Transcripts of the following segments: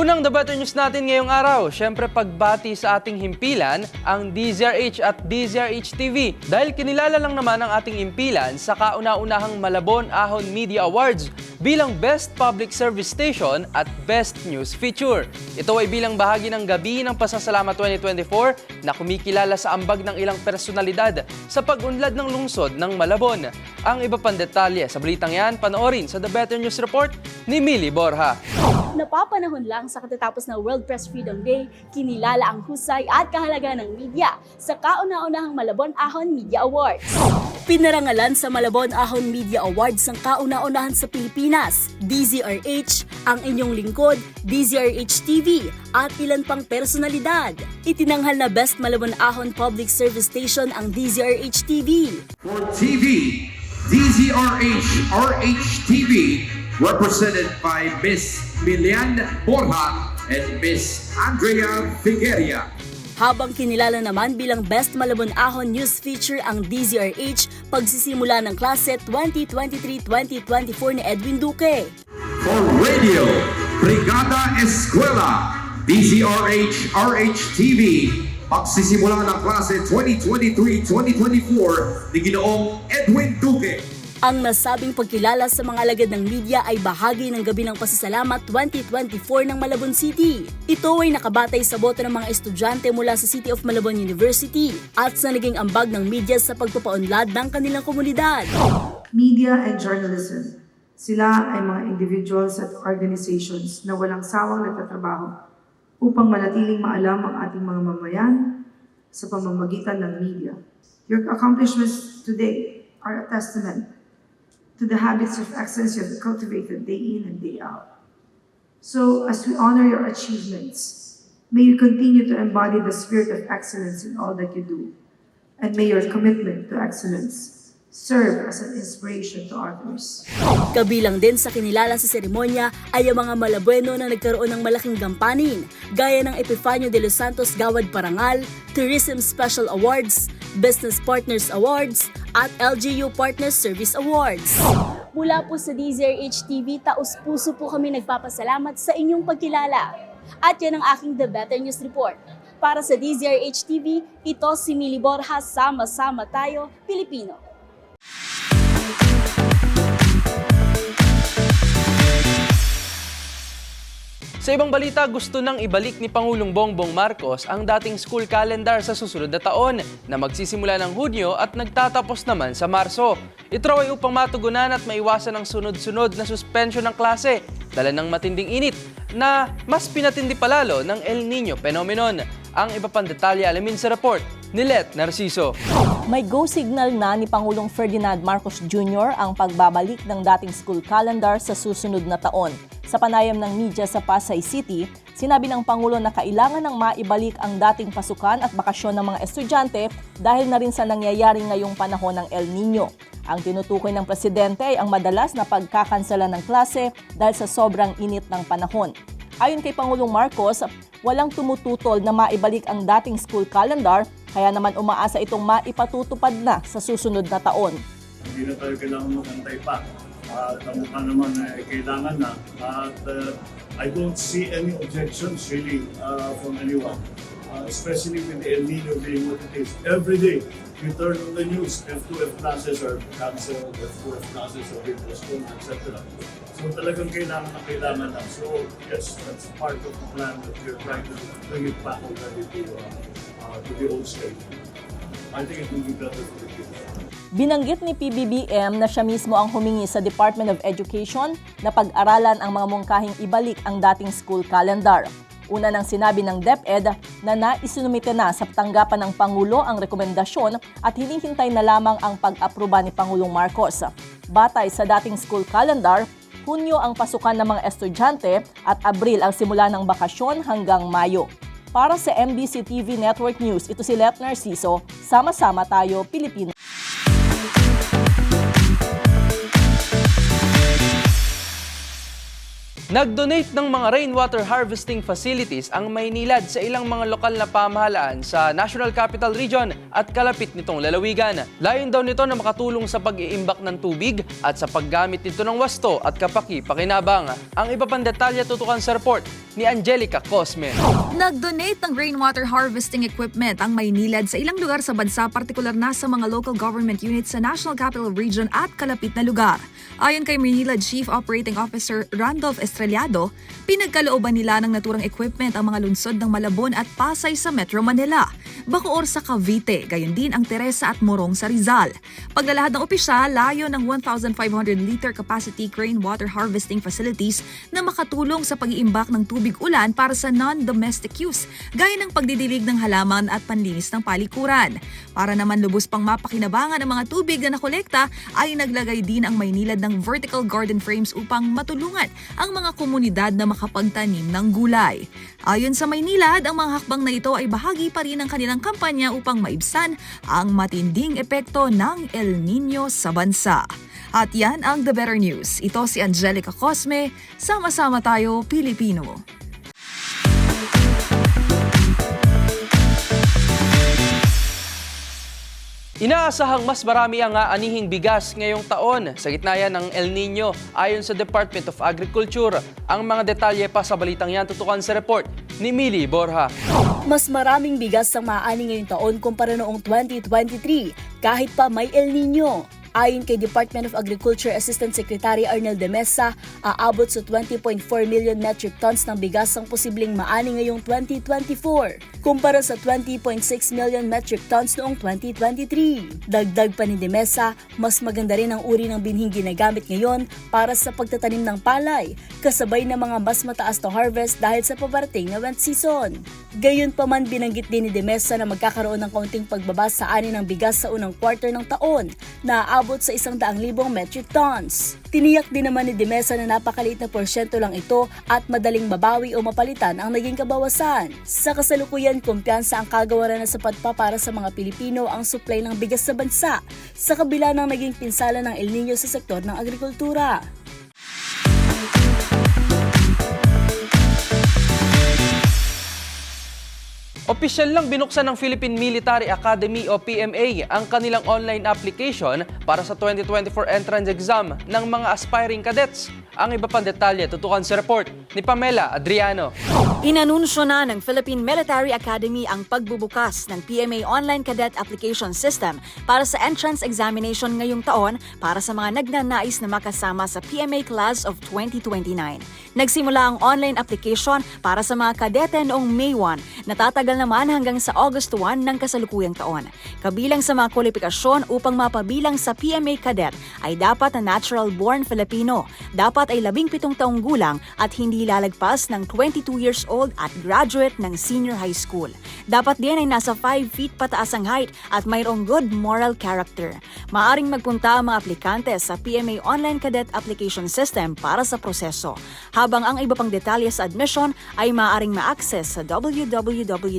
Unang The Better News natin ngayong araw, syempre pagbati sa ating himpilan, ang DZRH at DZRH TV. Dahil kinilala lang naman ang ating impilan sa kauna-unahang Malabon Ahon Media Awards bilang Best Public Service Station at Best News Feature. Ito ay bilang bahagi ng Gabi ng Pasasalamat 2024 na kumikilala sa ambag ng ilang personalidad sa pag-unlad ng lungsod ng Malabon. Ang iba pang detalye sa balitang yan, panoorin sa The Better News Report ni Millie Borja. Napapanahon lang sa katatapos ng World Press Freedom Day, kinilala ang husay at kahalaga ng media sa kauna-unahang Malabon Ahon Media Awards. Pinarangalan sa Malabon Ahon Media Awards ang kauna-unahan sa Pilipinas, DZRH, ang inyong lingkod, DZRH TV, at ilan pang personalidad. Itinanghal na Best Malabon Ahon Public Service Station ang DZRH TV. For TV, DZRH RH-TV, represented by Miss Milian Borja and Miss Andrea Figueria. Habang kinilala naman bilang Best Malabon Ahon News Feature ang DZRH pagsisimula ng klase 2023-2024 ni Edwin Duque. For radio, Brigada Escuela, DZRH RH-TV, pagsisimula ng klase 2023-2024 ni Ginoong Edwin Duque. Ang nasabing pagkilala sa mga alagad ng media ay bahagi ng Gabi ng Pasasalamat 2024 ng Malabon City. Ito ay nakabatay sa boto ng mga estudyante mula sa City of Malabon University at sa naging ambag ng media sa pagpapaunlad ng kanilang komunidad. Media and journalism. Sila ay mga individuals at organizations na walang sawang nagtatrabaho upang manatiling maalam ang ating mga mamayan sa pamamagitan ng media. Your accomplishments today are a testament to the habits of excellence you have cultivated day in and day out. So, as we honor your achievements, may you continue to embody the spirit of excellence in all that you do, and may your commitment to excellence serve as an inspiration to others. Kabilang din sa kinilala sa seremonya ay ang mga malabueno na nagkaroon ng malaking gampanin, gaya ng Epifanio de los Santos Gawad Parangal, Tourism Special Awards, Business Partners Awards, at LGU Partners Service Awards. Mula po sa DZRH TV, taos-puso po kami nagpapasalamat sa inyong pagkilala. At yan ang aking The Better News Report. Para sa DZRH TV, ito si Mili Borja, sama-sama tayo, Pilipino. Sa ibang balita, gusto nang ibalik ni Pangulong Bongbong Marcos ang dating school calendar sa susunod na taon na magsisimula ng Hunyo at nagtatapos naman sa Marso. Ito ay upang matugunan at maiwasan ang sunod-sunod na suspension ng klase dala ng matinding init na mas pinatindi palalo ng El Nino phenomenon. Ang iba pang detalye alamin sa report ni Let Narciso. May go signal na ni Pangulong Ferdinand Marcos Jr. ang pagbabalik ng dating school calendar sa susunod na taon. Sa panayam ng media sa Pasay City, sinabi ng Pangulo na kailangan ng maibalik ang dating pasukan at bakasyon ng mga estudyante dahil na rin sa nangyayari ngayong panahon ng El Nino. Ang tinutukoy ng presidente ay ang madalas na pagkakansela ng klase dahil sa sobrang init ng panahon. Ayon kay Pangulong Marcos, walang tumututol na maibalik ang dating school calendar, kaya naman umaasa itong maipatutupad na sa susunod na taon. Hindi na tayo kailangan magantay pa Naman ay kailangan na. At uh, I don't see any objections really uh, from anyone. Uh, especially with the El Nino being what it is. Every day, you turn on the news, F2F classes are cancelled, F2F classes are being postponed, etc. So talagang kailangan na kailangan na. So yes, that's part of the plan that we're trying to bring it back already to, uh, uh, to the old state. I think it will be better for the. Binanggit ni PBBM na siya mismo ang humingi sa Department of Education na pag-aralan ang mga mungkahing ibalik ang dating school calendar. Una nang sinabi ng DepEd na naisinumite na sa tanggapan ng Pangulo ang rekomendasyon at hinihintay na lamang ang pag-aproba ni Pangulong Marcos. Batay sa dating school calendar, Hunyo ang pasukan ng mga estudyante at Abril ang simula ng bakasyon hanggang Mayo. Para sa MBC TV Network News, ito si Let Narciso, Sama-sama tayo, Pilipino. Nag-donate ng mga rainwater harvesting facilities ang Maynilad sa ilang mga lokal na pamahalaan sa National Capital Region at kalapit nitong lalawigan. Layon daw nito na makatulong sa pag-iimbak ng tubig at sa paggamit nito ng wasto at kapaki-pakinabang. Ang iba pang detalye tutukan sa report ni Angelica Cosme. Nag-donate ng rainwater harvesting equipment ang Maynilad sa ilang lugar sa bansa, partikular na sa mga local government units sa National Capital Region at kalapit na lugar. Ayon kay Maynilad Chief Operating Officer Randolph Estrellado, pinagkalooban nila ng naturang equipment ang mga lungsod ng Malabon at Pasay sa Metro Manila, Bacoor sa Cavite, gayon din ang Teresa at Morong sa Rizal. Paglalahad ng opisyal, layo ng 1,500 liter capacity crane water harvesting facilities na makatulong sa pag-iimbak ng tubig ulan para sa non-domestic use, gaya ng pagdidilig ng halaman at panlinis ng palikuran. Para naman lubos pang mapakinabangan ang mga tubig na nakolekta, ay naglagay din ang Maynilad ng vertical garden frames upang matulungan ang mga komunidad na makapagtanim ng gulay. Ayon sa Maynilad, ang mga hakbang na ito ay bahagi pa rin ng kanilang kampanya upang maibsan ang matinding epekto ng El Nino sa bansa. At yan ang The Better News. Ito si Angelica Cosme. Sama-sama tayo, Pilipino. Inaasahang mas marami ang aanihing bigas ngayong taon sa gitna yan ng El Nino ayon sa Department of Agriculture. Ang mga detalye pa sa balitang yan tutukan sa report ni Mili Borja. Mas maraming bigas ang maaani ngayong taon kumpara noong 2023 kahit pa may El Nino. Ayon kay Department of Agriculture Assistant Secretary Arnel de Mesa, aabot sa 20.4 million metric tons ng bigas ang posibleng maani ngayong 2024, kumpara sa 20.6 million metric tons noong 2023. Dagdag pa ni de Mesa, mas maganda rin ang uri ng binhing ginagamit ngayon para sa pagtatanim ng palay, kasabay ng mga mas mataas na harvest dahil sa paparating na wet season. Gayon pa man binanggit din ni de Mesa na magkakaroon ng kaunting pagbaba sa ani ng bigas sa unang quarter ng taon na aabot sa 100,000 metric tons. Tiniyak din naman ni de Mesa na napakaliit na porsyento lang ito at madaling mabawi o mapalitan ang naging kabawasan. Sa kasalukuyan, kumpiyansa ang kagawaran na sapat pa para sa mga Pilipino ang supply ng bigas sa bansa sa kabila ng naging pinsala ng El Nino sa sektor ng agrikultura. Opisyal lang binuksan ng Philippine Military Academy o PMA ang kanilang online application para sa 2024 entrance exam ng mga aspiring cadets. Ang iba pang detalye tutukan sa report ni Pamela Adriano. Inanunsyo na ng Philippine Military Academy ang pagbubukas ng PMA Online Cadet Application System para sa entrance examination ngayong taon para sa mga nagnanais na makasama sa PMA Class of 2029. Nagsimula ang online application para sa mga kadete noong May 1, natatagal naman hanggang sa August 1 ng kasalukuyang taon. Kabilang sa mga kwalifikasyon upang mapabilang sa PMA Cadet ay dapat na natural-born Filipino, dapat ay 17 taong gulang at hindi lalagpas ng 22 years old at graduate ng senior high school. Dapat din ay nasa 5 feet pataas ang height at mayroong good moral character. Maaring magpunta ang mga aplikante sa PMA Online Cadet Application System para sa proseso, habang ang iba pang detalye sa admission ay maaaring ma-access sa www.pma.edu.ph.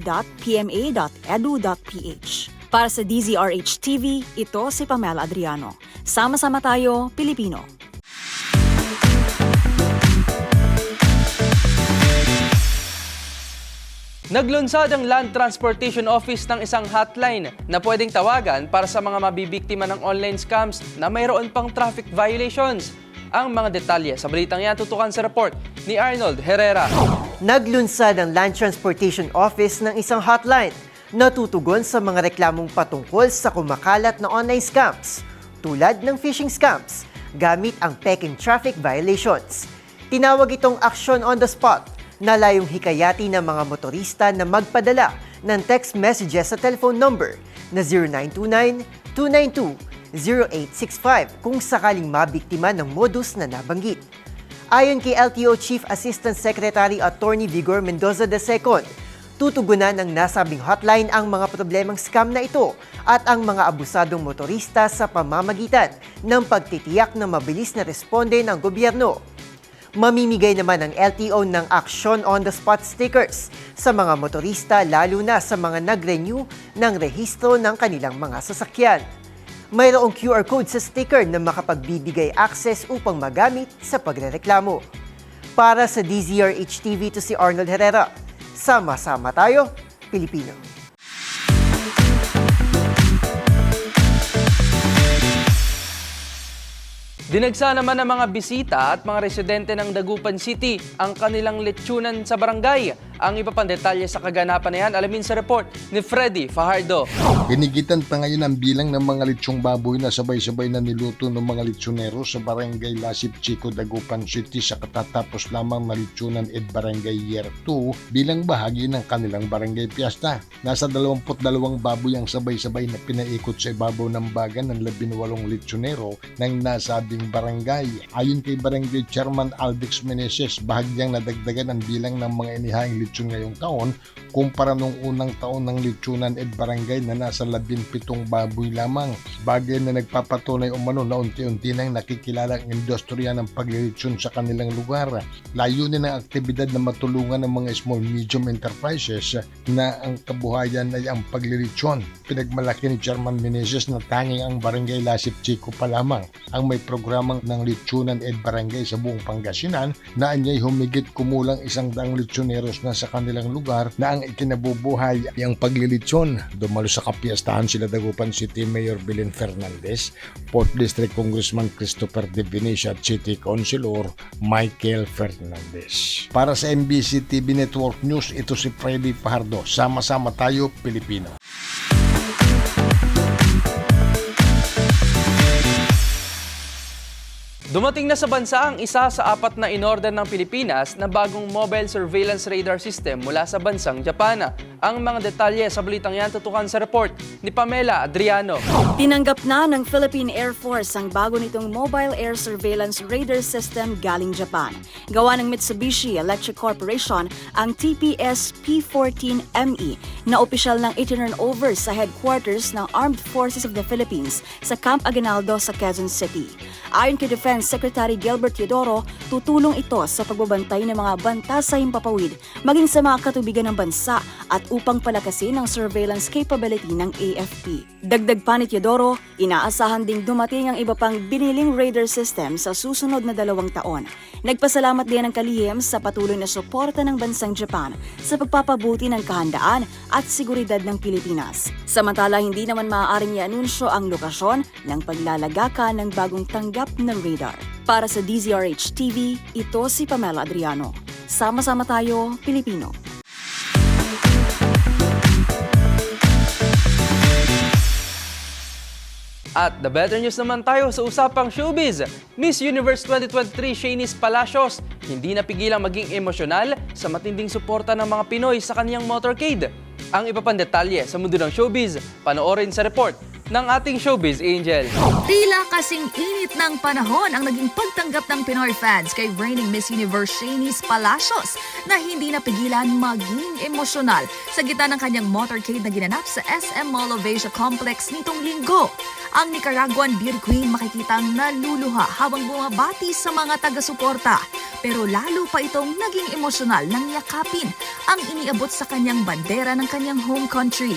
Para sa DZRH TV, ito si Pamela Adriano. Sama-sama tayo, Pilipino. Naglunsad ang Land Transportation Office ng isang hotline na pwedeng tawagan para sa mga mabibiktima ng online scams na mayroon pang traffic violations. Ang mga detalye sa balitang yan tutukan sa report ni Arnold Herrera. Naglunsad ang Land Transportation Office ng isang hotline na tutugon sa mga reklamong patungkol sa kumakalat na online scams tulad ng phishing scams gamit ang peking traffic violations. Tinawag itong action on the spot na layong hikayati ng mga motorista na magpadala ng text messages sa telephone number na 0929-292-0865 kung sakaling mabiktima ng modus na nabanggit. Ayon kay LTO Chief Assistant Secretary Attorney Vigor Mendoza II, tutugunan ng nasabing hotline ang mga problemang scam na ito at ang mga abusadong motorista sa pamamagitan ng pagtitiyak na mabilis na responde ng gobyerno. Mamimigay naman ang LTO ng Action on the Spot stickers sa mga motorista lalo na sa mga nag-renew ng rehistro ng kanilang mga sasakyan. Mayroong QR code sa sticker na makapagbibigay access upang magamit sa pagrereklamo. Para sa DZRH TV to si Arnold Herrera, sama-sama tayo, Pilipino. Dinagsa naman ng mga bisita at mga residente ng Dagupan City ang kanilang letyunan sa barangay. Ang iba pang detalye sa kaganapan na yan, alamin sa report ni Freddy Fajardo. Hinigitan pa ngayon ang bilang ng mga litsyong baboy na sabay-sabay na niluto ng mga litsyonero sa Barangay Lasip Chico, Dagupan City sa katatapos lamang na litsunan Ed Barangay Year 2 bilang bahagi ng kanilang barangay piyesta. Nasa 22 baboy ang sabay-sabay na pinaikot sa ibabaw ng bagan ng 18 litsyonero ng nasabing barangay. Ayon kay Barangay Chairman Aldex Meneses, bahagyang nadagdagan ang bilang ng mga inihang litsyon ngayong taon kumpara nung unang taon ng litsunan Ed Barangay na nasa 17 baboy lamang. Bagay na nagpapatunay umano na unti-unti nang nakikilala ang industriya ng paglilitsyon sa kanilang lugar. Layunin ng aktibidad na matulungan ng mga small-medium enterprises na ang kabuhayan ay ang paglilitsyon. Pinagmalaki ni Chairman Meneses na tanging ang Barangay Lasip Chico pa lamang ang may programang ng litsunan Ed Barangay sa buong Pangasinan na anyay humigit kumulang isang daang litsoneros na sa kanilang lugar na ang ikinabubuhay ay ang paglilitsyon. Dumalo sa kapiyastahan sila Dagupan City Mayor Belen Fernandez, 4th District Congressman Christopher De Venecia at City Councilor Michael Fernandez. Para sa MBC TV Network News, ito si Freddy Pahardo. Sama-sama tayo, Pilipino. Dumating na sa bansa ang isa sa apat na inorder ng Pilipinas na bagong mobile surveillance radar system mula sa bansang Japan. Ang mga detalye sa balitang yan tutukan sa report ni Pamela Adriano. Tinanggap na ng Philippine Air Force ang bago nitong Mobile Air Surveillance Radar System galing Japan. Gawa ng Mitsubishi Electric Corporation ang TPS P14ME E na opisyal ng itinurn over sa headquarters ng Armed Forces of the Philippines sa Camp Aguinaldo sa Quezon City. Ayon kay Defense Secretary Gilbert Teodoro, tutulong ito sa pagbabantay ng mga banta sa himpapawid maging sa mga katubigan ng bansa at upang palakasin ang surveillance capability ng AFP. Dagdag pa ni Teodoro, inaasahan ding dumating ang iba pang biniling radar system sa susunod na dalawang taon. Nagpasalamat din ang kalihim sa patuloy na suporta ng bansang Japan sa pagpapabuti ng kahandaan at seguridad ng Pilipinas. Samantala, hindi naman maaaring i-anunsyo ang lokasyon ng paglalagaka ng bagong tanggap ng radar. Para sa DZRH TV, ito si Pamela Adriano. Sama-sama tayo, Pilipino. At the better news naman tayo sa usapang showbiz. Miss Universe 2023 Shanice Palacios hindi napigilang maging emosyonal sa matinding suporta ng mga Pinoy sa kaniyang motorcade. Ang iba pang detalye sa mundo ng showbiz, panoorin sa report ng ating showbiz angel. Tila kasing init ng panahon ang naging pagtanggap ng Pinoy fans kay reigning Miss Universe Shanice Palacios na hindi napigilan maging emosyonal sa gitna ng kanyang motorcade na ginanap sa SM Mall of Asia Complex nitong linggo. Ang Nicaraguan Beauty Queen makikitang naluluha habang bumabati sa mga taga-suporta. Pero lalo pa itong naging emosyonal nang yakapin ang iniabot sa kanyang bandera ng kanyang home country.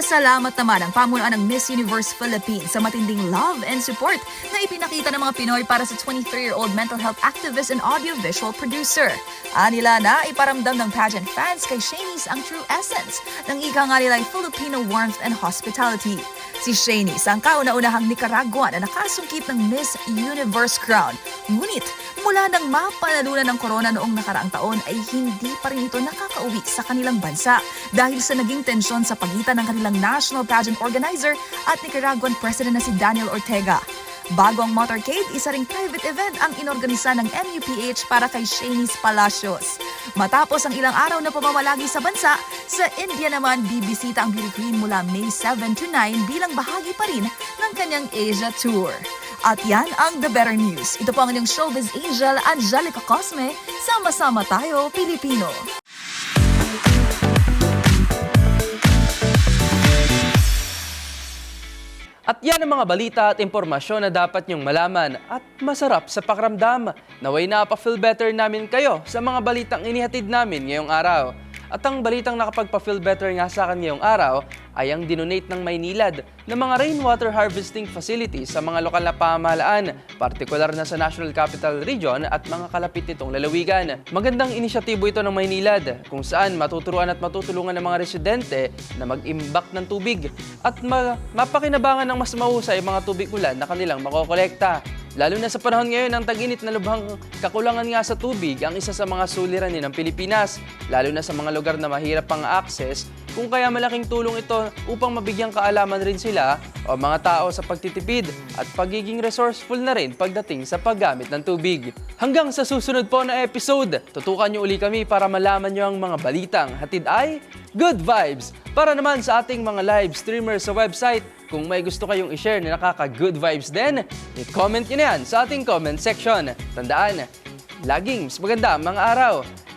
Nagpasalamat naman ang pamunuan ng Miss Universe Philippines sa matinding love and support na ipinakita ng mga Pinoy para sa 23-year-old mental health activist and audiovisual producer. Anila na iparamdam ng pageant fans kay Shanice ang true essence ng ika nga nila'y Filipino warmth and hospitality. Si Shanice ang kauna-unahang Nicaraguan na nakasungkit ng Miss Universe crown. Ngunit mula nang mapanalunan ng corona noong nakaraang taon ay hindi pa rin ito nakakauwi sa kanilang bansa dahil sa naging tensyon sa pagitan ng kanilang national pageant organizer at Nicaraguan President na si Daniel Ortega. Bago ang motorcade, isa ring private event ang inorganisa ng MUPH para kay Shanice Palacios. Matapos ang ilang araw na pamamalagi sa bansa, sa India naman bibisita ang beauty queen mula May 7 to 9 bilang bahagi pa rin ng kanyang Asia Tour. At yan ang The Better News. Ito po ang inyong showbiz angel, Angelica Cosme. Sama-sama tayo, Pilipino. At yan ang mga balita at impormasyon na dapat niyong malaman at masarap sa pakiramdam. Naway na pa-feel better namin kayo sa mga balitang inihatid namin ngayong araw. At ang balitang nakapagpa-feel better nga sa akin ngayong araw ay ang dinonate ng Maynilad ng mga rainwater harvesting facilities sa mga lokal na pamahalaan, partikular na sa National Capital Region at mga kalapit nitong lalawigan. Magandang inisyatibo ito ng Maynilad kung saan matuturuan at matutulungan ng mga residente na mag-imbak ng tubig at ma- mapakinabangan ng mas mahusay mga tubig ulan na kanilang makokolekta. Lalo na sa panahon ngayon ng tag-init na lubhang kakulangan nga sa tubig ang isa sa mga suliranin ng Pilipinas, lalo na sa mga lugar na mahirap pang access, kung kaya malaking tulong ito upang mabigyang kaalaman rin sila o mga tao sa pagtitipid at pagiging resourceful na rin pagdating sa paggamit ng tubig. Hanggang sa susunod po na episode, tutukan niyo uli kami para malaman niyo ang mga balitang hatid ay Good Vibes para naman sa ating mga live streamers sa website kung may gusto kayong i-share na nakaka-good vibes din, i-comment nyo na yan sa ating comment section. Tandaan, laging mas maganda ang mga araw.